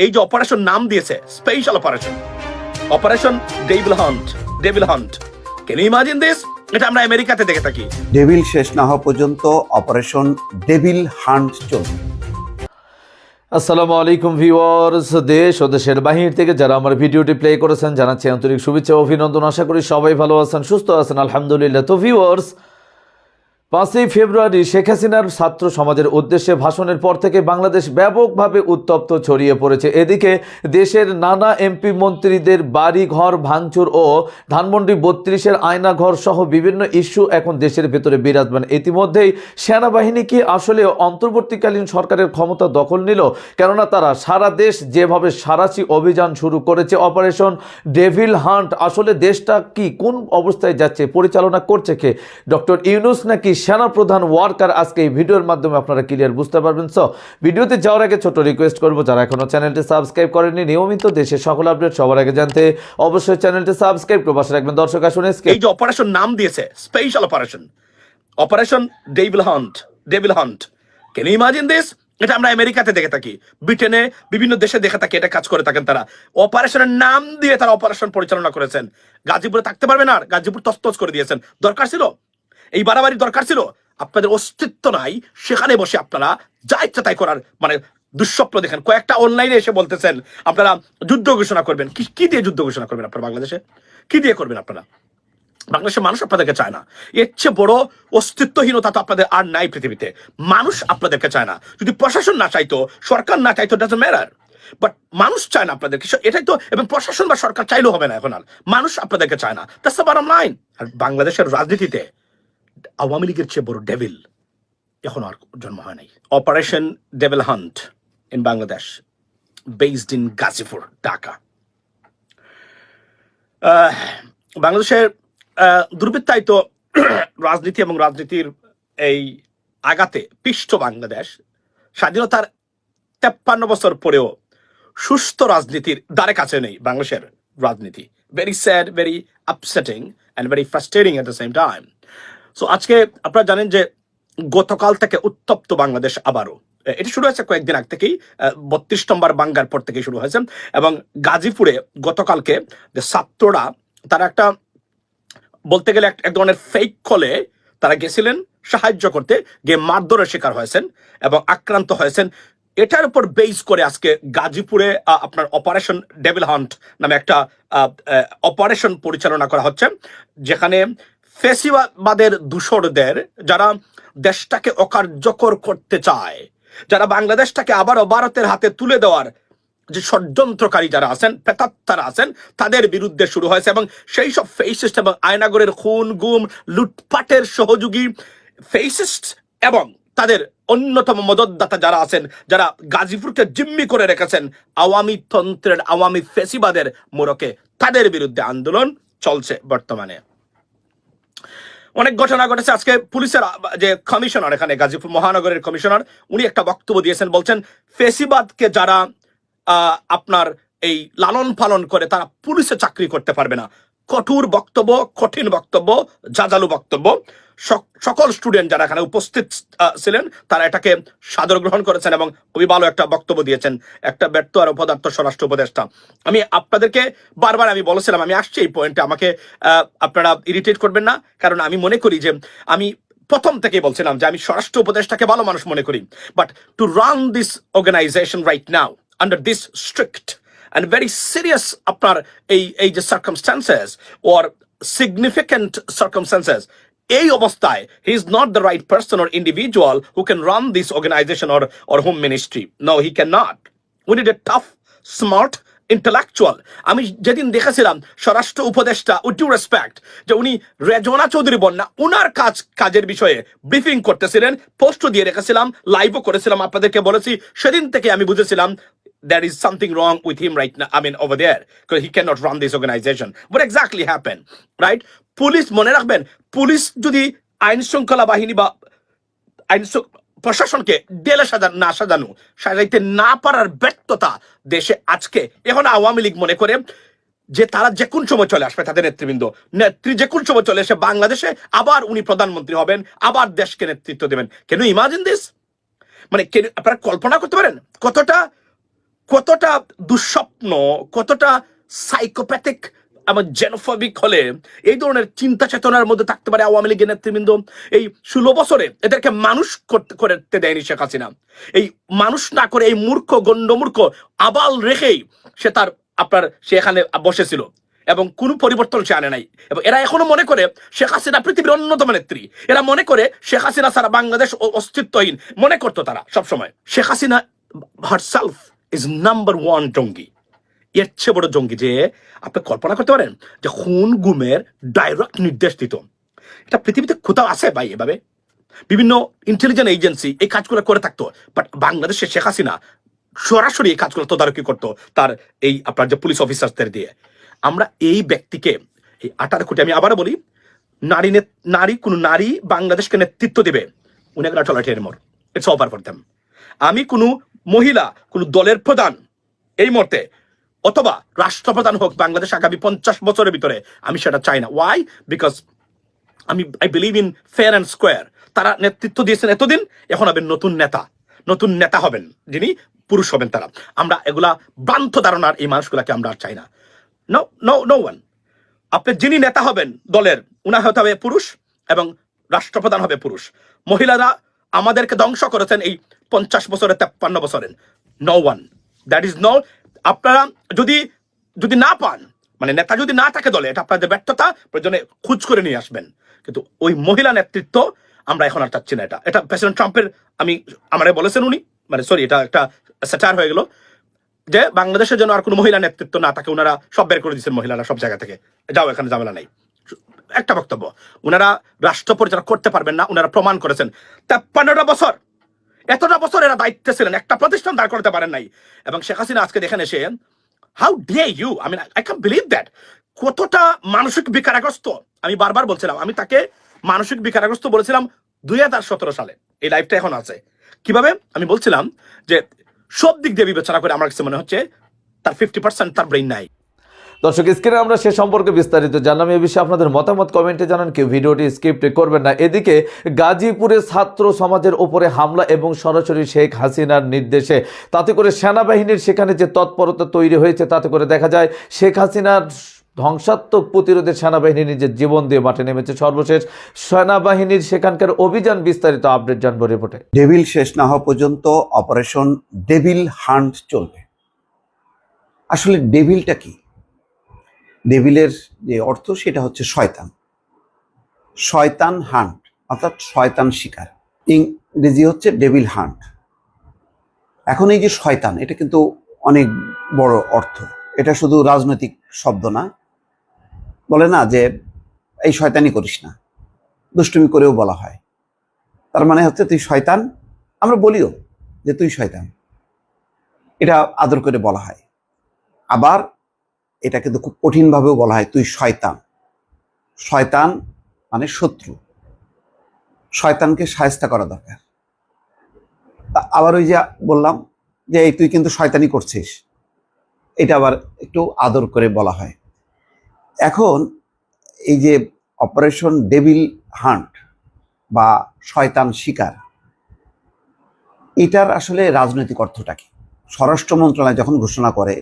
এই যে অপারেশন নাম দিয়েছে special operation operation devil hunt devil hunt can you imagine this এটা আমরা আমেরিকাতে দেখে থাকি। ডেভিল শেষ না হওয়া পর্যন্ত অপারেশন ডেভিল হান্ট চলবে আসসালামু আলাইকুম ভিউয়ার্স দেশ ও দেশের বাহির থেকে যারা আমার ভিডিওটি প্লে করেছেন জানাচ্ছি আন্তরিক শুভেচ্ছা ও অভিনন্দন। আশা করি সবাই ভালো আছেন সুস্থ আছেন আলহামদুলিল্লাহ। তো ভিউয়ার্স পাঁচই ফেব্রুয়ারি শেখ হাসিনার ছাত্র সমাজের উদ্দেশ্যে ভাষণের পর থেকে বাংলাদেশ ব্যাপকভাবে উত্তপ্ত ছড়িয়ে পড়েছে। এদিকে দেশের নানা এমপি মন্ত্রীদের বাড়ি ঘর ভাঙচুর ও ধানমন্ডি বত্রিশের আয়না ঘর সহ বিভিন্ন ইস্যু এখন দেশের ভেতরে বিরাজমান। ইতিমধ্যেই সেনাবাহিনী কি আসলে অন্তর্বর্তীকালীন সরকারের ক্ষমতা দখল নিল? কেননা তারা সারা দেশ যেভাবে সারাশি অভিযান শুরু করেছে, অপারেশন ডেভিল হান্ট, আসলে দেশটা কি কোন অবস্থায় যাচ্ছে, পরিচালনা করছে কে? ডক্টর ইউনুস নাকি সেনা প্রধান ওয়ার্কার আজকে এই ভিডিওর মাধ্যমে আপনারা ক্লিয়ার বুঝতে পারবেন। সো ভিডিওতে যাওয়ার আগে ছোট রিকোয়েস্ট করব, যারা এখনও চ্যানেলটি সাবস্ক্রাইব করেনি নিয়মিত দেশের সকল আপডেট সবার আগে জানতে অবশ্যই চ্যানেলটি সাবস্ক্রাইব করে পাশে রাখবেন। দর্শক, আসুন এই যে অপারেশন নাম দিয়েছে special operation operation devil hunt devil hunt can you imagine this এটা আমরা আমেরিকাতে দেখে থাকি ব্রিটেনে বিভিন্ন দেশে দেখে থাকি, এটা কাজ করে থাকেন তারা। অপারেশনের নাম দিয়ে তারা অপারেশন পরিচালনা করেছেন। গাজীপুরে থাকতে পারবেন আর গাজীপুর তস্তস করে দিয়েছেন। দরকার ছিল? এই বাড়াবাড়ি দরকার ছিল। আপনাদের অস্তিত্ব নাই, সেখানে বসে আপনারা যা ইচ্ছা তাই করার মানে দুঃস্বপ্ন দেখেন। কয়েকটা অনলাইনে এসে বলতেছেন, আপনারা যুদ্ধ ঘোষণা করবেন। কি কি দিয়ে যুদ্ধ ঘোষণা করবেন আপনারা বাংলাদেশে? কি দিয়ে করবেন আপনারা? বাংলাদেশের মানুষ আপনাদেরকে চায় না। এর চেয়ে বড় অস্তিত্বহীনতা তো আপনাদের আর নাই পৃথিবীতে। মানুষ আপনাদেরকে চায় না। যদি প্রশাসন না চাইতো, সরকার না চাইতো ডাজন্ট ম্যাটার বাট মানুষ চায় না আপনাদেরকে এটাই তো, এবং প্রশাসন বা সরকার চাইলেও হবে না এখন আর। মানুষ আপনাদেরকে চায় না। দ্যাটস দ্য বারম লাইন আর বাংলাদেশের রাজনীতিতে আওয়ামী লীগের চেয়ে বড় ডেভিল এখন আর জন্ম হয় নাই। Operation devil hunt in Bangladesh based in Gazipur Dhaka বাংলাদেশের দুর্বৃত্তায়িত রাজনীতি এবং রাজনীতির এই আগাতে পিষ্ট বাংলাদেশ স্বাধীনতার তেপ্পান্ন বছর পরেও সুস্থ রাজনীতির দ্বারে কাছে নেই বাংলাদেশের রাজনীতি। Very sad very upsetting and very frustrating at the same time so আজকে আপনারা জানেন যে গতকাল থেকে উত্তপ্ত বাংলাদেশ আবারও। এটি শুরু হয়েছে কয়েকদিন আগ থেকেই বত্রিশ নম্বর বাঙ্গার পর থেকে শুরু হয়েছে। এবং গাজীপুরে গতকালকে যে ছাত্ররা, তারা একটা বলতে গেলে এক- ধরনের ফেক কলে তারা গেছিলেন, সাহায্য করতে, গিয়ে মারধরের শিকার হয়েছেন এবং আক্রান্ত হয়েছেন। এটার উপর বেস করে আজকে গাজীপুরে আপনার অপারেশন ডেভিল হান্ট নামে একটা অপারেশন পরিচালনা করা হচ্ছে, যেখানে ফেসিবাদের দূষরদের যারা দেশটাকে অকার্যকর করতে চায়, যারা বাংলাদেশটাকে আবারও ভারতের হাতে তুলে দেওয়ার যে ষড়যন্ত্রকারী যারা আছেন, প্রেতাত্মারা আছেন, তাদের বিরুদ্ধে শুরু হয়েছে এবং সেই সব ফেসিস্ট এবং আয়নাগরের খুন, গুম, লুটপাটের সহযোগী ফেসিস্ট এবং তাদের অন্যতম মদতদাতা যারা আছেন, যারা গাজীপুরকে জিম্মি করে রেখেছেন, আওয়ামী তন্ত্রের, আওয়ামী ফেসিবাদের মোড়কে, তাদের বিরুদ্ধে আন্দোলন চলছে বর্তমানে। অনেক ঘটনা ঘটেছে। আজকে পুলিশের, যে কমিশনার এখানে, গাজীপুর মহানগরের কমিশনার, উনি একটা বক্তব্য দিয়েছেন, বলছেন, ফেসিবাদকে যারা আপনার এই লালন পালন করে, তারা পুলিশে চাকরি করতে পারবে না। কঠোর বক্তব্য, কঠিন বক্তব্য জাজালু বক্তব্য। সক- সকল স্টুডেন্ট যারা এখানে উপস্থিত ছিলেন, তারা এটাকে সাদর গ্রহণ করেছেন এবং খুবই ভালো একটা বক্তব্য দিয়েছেন। একটা ব্যর্থ আর অপদার্থ স্বরাষ্ট্র উপদেষ্টা। আমি আপনাদেরকে বারবার আমি বলেছিলাম, আমি আসছি এই পয়েন্টে আমাকে আপনারা ইরিটেট করবেন না, কারণ আমি মনে করি যে, আমি প্রথম থেকেই বলছিলাম যে, আমি স্বরাষ্ট্র উপদেষ্টাকে ভালো মানুষ মনে করি। But to run this organization right now under this strict and very serious আপনার এই এই যে সার্কামস্টান্সেস ওর সিগনিফিক্যান্ট সার্কামস্টান্সেস এই অবস্থায় he is not the right person or individual who can run this organization or or home ministry no he can not we need a tough smart intellectual আমি যেদিন দেখেছিলাম স্বরাষ্ট্র উপদেষ্টা উইথ ডিউ রেসপেক্ট যে উনি রেজনা চৌধুরী বন্যা, উনার কাজ, কাজের বিষয়ে ব্রিফিং করতেছিলেন পোস্টও দিয়ে রেখেছিলাম লাইভও করেছিলাম, আপনাদেরকে বলেছি, সেদিন থেকে আমি বুঝেছিলাম there is something wrong with him right now. I mean, over there, because he cannot run this organization. What exactly happened, right? Police মনে রাখবেন পুলিশ যদি আইন শৃঙ্খলা বাহিনী বা আইন প্রশাসনকে ডেলে সাজা না সাজানো সাজাইতে না পারার ব্যর্থতা দেশে আজকে এখন আওয়ামী লীগ মনে করে যে তারা যে কোন সময় চলে আসবে তাদের নেতৃবৃন্দ নেত্রী যে কোন সময় চলে এসে বাংলাদেশে আবার উনি প্রধানমন্ত্রী হবেন আবার দেশকে নেতৃত্ব দেবেন কেন ইমাজিন দিস মানে কেন- আপনারা কল্পনা করতে পারেন কতটা কতটা দুঃস্বপ্ন, কতটা সাইকোপ্যাথিক এবং জেনোফবিক হলে এই ধরনের চিন্তা চেতনার মধ্যে থাকতে পারে আওয়ামী লীগের নেতৃবৃন্দ। এই ষোলো বছরে এদেরকে মানুষ করতে দেয়নি শেখ হাসিনা। এই মানুষ না করে এই মূর্খ, গণ্ডমূর্খ, আবাল রেখেই সে তার, আপনার সে এখানে বসেছিল। এবং কোনো পরিবর্তন সে আনে নাই। এবং এরা এখনও মনে করে শেখ হাসিনা পৃথিবীর অন্যতম নেত্রী। এরা মনে করে শেখ হাসিনা সারা বাংলাদেশ অস্তিত্বহীন। মনে করতো তারা সবসময়। Sheikh Hasina herself is number one জঙ্গি। এর চেয়ে বড় জঙ্গি যে আপনি কল্পনা করতে পারেন যে খুন, গুমের ডাইরেক্ট নির্দেশ দিত। এটা পৃথিবীতে কোথাও আছে ভাই এভাবে? বিভিন্ন ইন্টেলিজেন্ট এজেন্সি এই কাজগুলো করে থাকতো বাট বাংলাদেশে শেখ হাসিনা সরাসরি এই কাজগুলো তদারকি করতো তার এই আপনার যে পুলিশ অফিসারদের দিয়ে। আমরা এই ব্যক্তিকে, এই আঠারো কোটি, আমি আবারও বলি, নারী নারী, কোনো নারী বাংলাদেশকে নেতৃত্ব দেবে উনি একটা টলাটি এরমোর ইটস ওভার ফর দেম আমি কোনো মহিলা কোন দলের প্রধান এই মুহূর্তে, অথবা রাষ্ট্রপ্রধান হোক, বাংলাদেশ আগামী পঞ্চাশ বছরের ভিতরে, আমি সেটা চাই না। ওয়াই বিকজ আমি I believe in fair and square তারা নেতৃত্ব দিয়েছেন এতদিন, এখন হবেন নতুন নেতা। নতুন নেতা হবেন, যিনি পুরুষ হবেন তারা। আমরা এগুলা ভ্রান্ত ধারণার এই মানুষগুলাকে আমরা আর চাই না। নো নো নো ওয়ান আপনি যিনি নেতা হবেন দলের উনা হতে হবে পুরুষ এবং রাষ্ট্রপ্রধান হবে পুরুষ। মহিলারা আমাদেরকে ধ্বংস করেছেন এই পঞ্চাশ বছরে তেপ্পান্ন বছরের। No one that is no আপনারা যদি যদি না পান মানে নেতা যদি না থাকে দলে, এটা আপনাদের ব্যর্থতা, প্রয়োজনে খুঁজ করে নিয়ে আসবেন। কিন্তু ওই মহিলা নেতৃত্ব, আমরা এখন আর চাচ্ছি না এটা। এটা প্রেসিডেন্ট ট্রাম্পের, আমি, আমারে বলেছেন উনি মানে সরি এটা একটা স্যাটার হয়ে গেল, যে বাংলাদেশের জন্য আর কোনো মহিলা নেতৃত্ব না থাকে, ওনারা সব বের করে দিচ্ছেন মহিলারা সব জায়গা থেকে। যাও, এখানে ঝামেলা নাই। একটা বক্তব্য, ওনারা রাষ্ট্র পরিচালনা করতে পারবেন না, ওনারা প্রমাণ করেছেন। তেপ্পান্নটা বছর এতটা বছর এরা দায়িত্বে ছিলেন, একটা প্রতিষ্ঠান দাঁড় করতে পারেন নাই। এবং শেখ হাসিনা আজকে দেখেন এসে how dare you I I can believe that কতটা মানসিক বিকারগ্রস্ত। আমি বারবার বলছিলাম, আমি তাকে মানসিক বিকারগ্রস্ত বলেছিলাম দুই হাজার সতেরো সালে। এই লাইফটা এখন আছে। কীভাবে? আমি বলছিলাম যে সব দিক দিয়ে বিবেচনা করে আমার কাছে মনে হচ্ছে তার ফিফটি পার্সেন্ট তার ব্রেন নাই। দর্শক, স্ক্রিনে আমরা সে সম্পর্কে বিস্তারিত জানলাম। এ বিষয়ে আপনাদের মতামত কমেন্টে জানান, কেউ ভিডিওটি স্ক্রিপ্ট করবেন না। এদিকে গাজীপুরে ছাত্র সমাজের ওপরে হামলা এবং সরাসরি শেখ হাসিনার নির্দেশে। তাতে করে সেনাবাহিনীর সেখানে যে তৎপরতা তৈরি হয়েছে, তাতে করে দেখা যায় শেখ হাসিনার ধ্বংসাত্মক প্রতিরোধে সেনাবাহিনী নিজের জীবন দিয়ে মাঠে নেমেছে। সর্বশেষ সেনাবাহিনীর সেখানকার অভিযান বিস্তারিত আপডেট জানব রিপোর্টে। ডেভিল শেষ না হওয়া পর্যন্ত অপারেশন ডেভিল হান্ট চলবে। আসলে ডেভিলটা কি? ডেভিলের যে অর্থ, সেটা হচ্ছে শয়তান। শয়তান হান্ট, অর্থাৎ শয়তান শিকার। ইংরেজি হচ্ছে ডেভিল হান্ট এখন এই যে শয়তান, এটা কিন্তু অনেক বড় অর্থ। এটা শুধু রাজনৈতিক শব্দ না। বলে না যে, এই শয়তানি করিস না। দুষ্টুমি করেও বলা হয়। তার মানে হচ্ছে, তুই শয়তান? আমরা বলিও যে, তুই শয়তান। এটা আদর করে বলা হয়। আবার এটা কিন্তু খুব কঠিনভাবেও বলা হয়, তুই শয়তান। শয়তান মানে শত্রু। শয়তানকে সায়স্তা করা দরকার। আবার ওই যে বললাম যে, এই তুই কিন্তু শয়তানি করছিস। এটা আবার একটু আদর করে বলা হয়। এখন এই যে অপারেশন ডেভিল হান্ট বা শয়তান শিকার, এটার আসলে রাজনৈতিক অর্থটা কি? স্বরাষ্ট্র মন্ত্রণালয় যখন ঘোষণা করে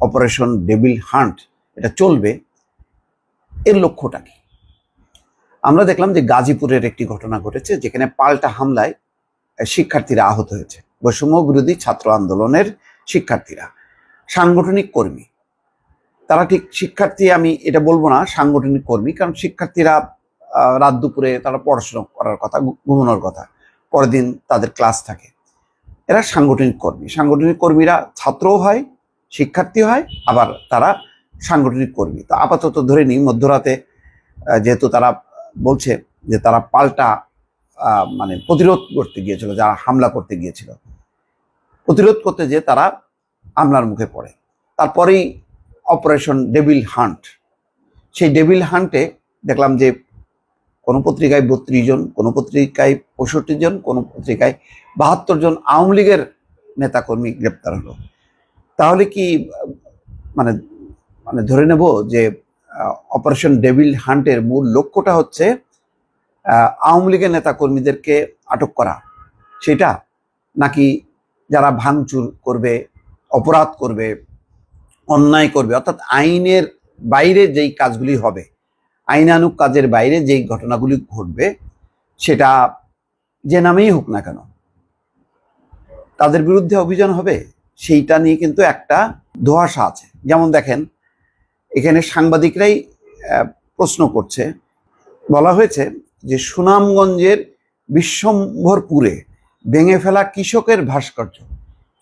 অপারেশন ডেবিল হান্ট, এটা চলবে এর লক্ষ্যটা কি? আমরা দেখলাম যে গাজীপুরের একটি ঘটনা ঘটেছে যেখানে পাল্টা হামলায় শিক্ষার্থীরা আহত হয়েছে। বৈষম্য বিরোধী ছাত্র আন্দোলনের শিক্ষার্থীরা, সাংগঠনিক কর্মী। তারা ঠিক শিক্ষার্থী, আমি এটা বলব না, সাংগঠনিক কর্মী, কারণ শিক্ষার্থীরা রাত দুপুরে তারা পড়াশোনা করার কথা ঘুমানোর কথা। পরের দিন তাদের ক্লাস থাকে। এরা সাংগঠনিক কর্মী। সাংগঠনিক কর্মীরা ছাত্রও হয় শিক্ষার্থী হয়, আবার তারা সাংগঠনিক কর্মী। তো আপাতত ধরে নিই, মধ্যরাতে যেহেতু তারা বলছে যে তারা পাল্টা মানে প্রতিরোধ করতে গিয়েছিল, যারা হামলা করতে গিয়েছিল। প্রতিরোধ করতে যে তারা হামলার মুখে পড়ে। তারপরেই অপারেশন ডেভিল হান্ট। সেই ডেভিল হান্টে দেখলাম যে কোনো পত্রিকায় বত্রিশ জন, কোনো পত্রিকায় পঁয়ষট্টি জন, কোনো পত্রিকায় বাহাত্তর জন আওয়ামী লীগের নেতাকর্মী গ্রেপ্তার হলো। তাহলে কি মানে মানে ধরে নেব যে অপারেশন ডেভিল হান্টের মূল লক্ষ্যটা হচ্ছে আওয়ামী লীগের নেতাকর্মীদেরকে আটক করা। সেটা নাকি যারা ভাঙচুর করবে, অপরাধ করবে, অন্যায় করবে, অর্থাৎ আইনের বাইরে যেই কাজগুলি হবে, আইনানুক কাজের বাইরে যেই ঘটনাগুলি ঘটবে, সেটা যে নামেই হোক না কেন, তাদের বিরুদ্ধে অভিযান হবে? সেইটা নিয়ে কিন্তু একটা ধোঁয়াশা আছে। যেমন দেখেন, এখানে সাংবাদিকরাই প্রশ্ন করছে। বলা হয়েছে যে সুনামগঞ্জের বিশ্বম্ভরপুরে ভেঙে ফেলা কৃষকের ভাস্কর্য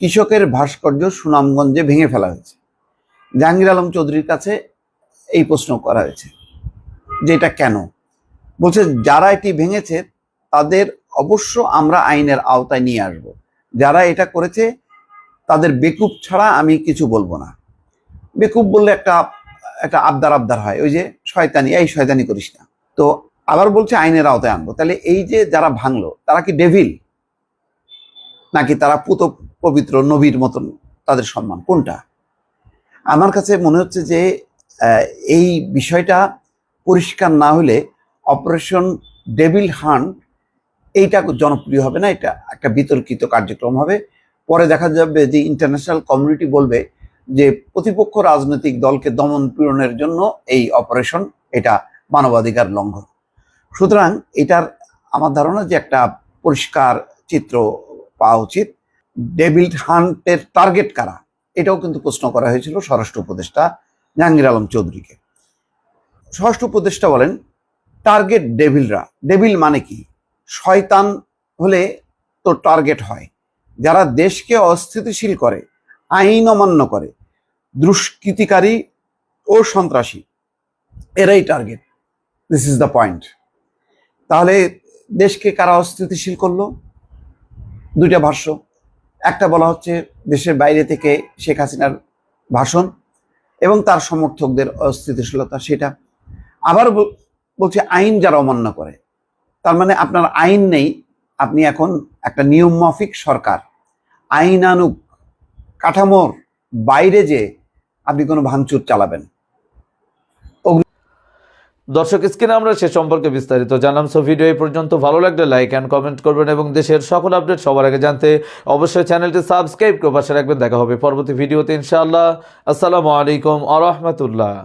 কৃষকের ভাস্কর্য সুনামগঞ্জে ভেঙে ফেলা হয়েছে। জাহাঙ্গীর আলম চৌধুরীর কাছে এই প্রশ্ন করা হয়েছে যে এটা কেন? বলছে, যারা এটি ভেঙেছে, তাদের অবশ্য আমরা আইনের আওতায় নিয়ে আসব। যারা এটা করেছে তাদের বেকুব ছাড়া আমি কিছু বলব না। বেকুব বললে একটা একটা আবদার আবদার হয়, ওই যে, শয়তানি, এই শয়তানি করিস না। তো আবার বলছে, আইনের আওতায় আনব। তাহলে এই যে যারা ভাঙলো, তারা কি ডেভিল নাকি তারা পুত পবিত্র নবীর মতন তাদের সম্মান? কোনটা? আমার কাছে মনে হচ্ছে যে এই বিষয়টা পরিষ্কার না হলে অপারেশন ডেভিল হান্ট এইটা জনপ্রিয় হবে না, এটা একটা বিতর্কিত কার্যক্রম হবে। পরে দেখা যাবে যে ইন্টারন্যাশনাল কমিউনিটি বলবে যে প্রতিপক্ষ রাজনৈতিক দলকে দমন পীড়নের জন্য এই অপারেশন এটা মানবাধিকার লঙ্ঘন। সুতরাং এটার আমার ধারণা যে একটা পরিষ্কার চিত্র পাওয়া উচিত। ডেভিল হান্টের টার্গেট কারা? এটাও কিন্তু প্রশ্ন করা হয়েছিল স্বরাষ্ট্র উপদেষ্টা জাহাঙ্গীর আলম চৌধুরীকে। স্বরাষ্ট্র উপদেষ্টা বলেন টার্গেট ডেভিলরা ডেভিল মানে কি? শয়তান হলে তো টার্গেট হয়। যারা দেশকে অস্থিতিশীল করে, আইন অমান্য করে, দুষ্কৃতিকারী ও সন্ত্রাসী, এরাই target this is the point তাহলে দেশকে কারা অস্থিতিশীল করল? দুইটা ভাষ্য। একটা বলা হচ্ছে দেশের বাইরে থেকে শেখ হাসিনার ভাষণ এবং তার সমর্থকদের অস্থিতিশীলতা সেটা। আবার বল- বলছে আইন যারা অমান্য করে, তার মানে আপনার আইন নেই আপনি এখন একটা নিয়ম মাফিক সরকার আইনানুক কাঠামোর বাইরে যে আপনি কোনো ভাঙচুর চালাবেন। দর্শক, স্ক্রিনে আমরা সে সম্পর্কে বিস্তারিত জানলাম। সো ভিডিও এই পর্যন্ত ভালো লাগলে লাইক অ্যান্ড কমেন্ট করবেন এবং দেশের সকল আপডেট সবার আগে জানতে অবশ্যই চ্যানেলটি সাবস্ক্রাইব করে পাশে রাখবেন। দেখা হবে পরবর্তী ভিডিওতে ইনশাআল্লাহ। আসসালামু আলাইকুম আ রহমতুল্লাহ।